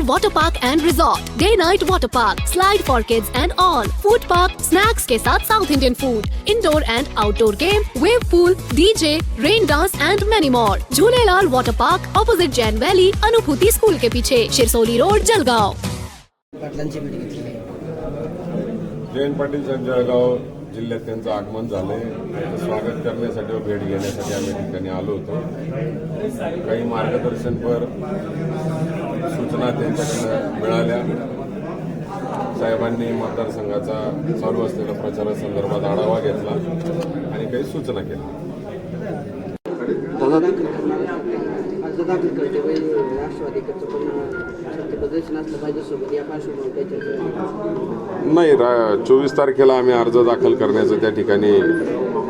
Jhulelalal Water Park and Resort, Day Night Water Park, Slide for Kids and all, Food Park, Snacks के साथ South Indian food, Indoor and Outdoor game, Wave pool, DJ, Rain dance and many more. Jhulelalal Water Park, opposite Jain Valley, Anubhuti school के पीछे, Shirsoli road, आहे जयंत पाटील साहेब जळगाव जिल्ह्यात त्यांचं आगमन स्वागत करण्यासाठी व भेट घेण्यासाठी आम्ही ठिकाणी आलो होतो काही मार्गदर्शनपर सूचना त्यांच्याकडनं मिळाल्या. साहेबांनी मतदारसंघाचा चालू असलेल्या प्रचारासंदर्भात आढावा घेतला आणि काही सूचना केल्या. नाही रा चोवीस तारखेला आम्ही अर्ज दाखल करण्याचं त्या ठिकाणी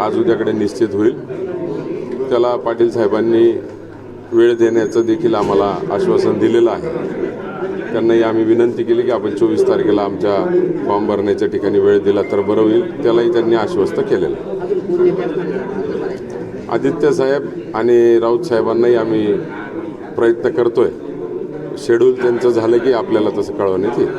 आज उद्याकडे निश्चित होईल. त्याला पाटील साहेबांनी वेळ देण्याचं देखील आम्हाला आश्वासन दिलेलं आहे. त्यांनाही आम्ही विनंती केली की आपण चोवीस तारखेला आमच्या फॉर्म भरण्याच्या ठिकाणी वेळ दिला तर बरं होईल त्यालाही त्यांनी आश्वस्त केलेलं आहे. आदित्य साहेब आणि राऊत साहेबांनाही आम्ही प्रयत्न करतोय. शेड्यूल त्यांचं झालं की आपल्याला तसं कळवण्यात येईल.